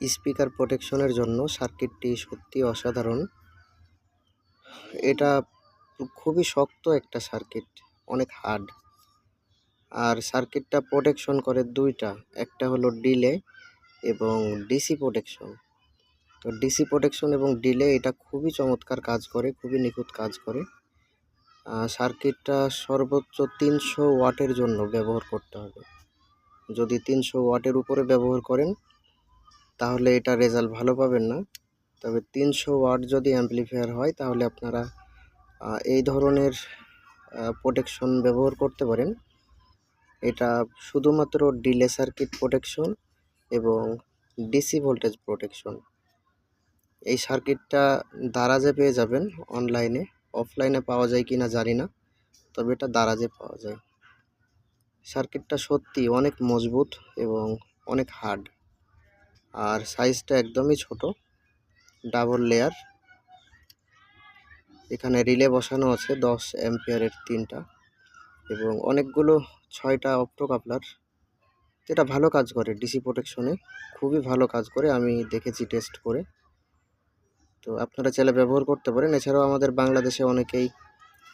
Speaker প্রোটেকশনের জন্য সার্কিটটি সত্যি অসাধারণ। এটা খুবই শক্ত একটা সার্কিট, অনেক হার্ড। আর সার্কিটটা প্রোটেকশন করে দুইটা, একটা হলো ডিলে এবং ডিসি প্রোটেকশন। তো ডিসি প্রোটেকশন এবং ডিলে এটা খুবই চমৎকার কাজ করে, খুবই নিখুঁত কাজ করে। সার্কিটটা সর্বোচ্চ তিনশো ওয়াটের জন্য ব্যবহার করতে হবে। যদি তিনশো ওয়াটের উপরে ব্যবহার করেন তাহলে এটা রেজাল্ট ভালো পাবেন না। তবে তিনশো ওয়াট যদি অ্যাম্পলিফায়ার হয়, তাহলে আপনারা এই ধরনের প্রোটেকশন ব্যবহার করতে পারেন। এটা শুধুমাত্র ডিলে সার্কিট প্রোটেকশন এবং ডিসি ভোল্টেজ প্রোটেকশন এই সার্কিটটা দারাজে পেয়ে যাবেন অনলাইনে অফলাইনে পাওয়া যায় কিনা জানি না, তবে এটা দারাজে পাওয়া যায়। সার্কিটটা সত্যি অনেক মজবুত এবং অনেক হার্ড আর সাইজটা একদমই ছোট ডাবল লেয়ার এখানে রিলে বসানো আছে দশ অ্যাম্পিয়ারের তিনটা এবং অনেকগুলো ছয়টা অপ্টো কাপলার যেটা ভালো কাজ করে ডিসি প্রোটেকশনে খুবই ভালো কাজ করে, আমি দেখেছি টেস্ট করে। তো আপনারা চাইলে ব্যবহার করতে পারেন। এছাড়াও আমাদের বাংলাদেশে অনেকেই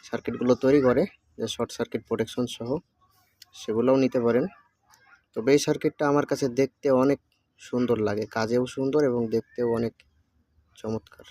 সার্কিটগুলো তৈরি করে, যে শর্ট সার্কিট প্রোটেকশন সহ, সেগুলোও নিতে পারেন। তবে এই সার্কিটটা আমার কাছে দেখতে অনেক সুন্দর লাগে। কাজেও সুন্দর এবং দেখতেও অনেক চমৎকার।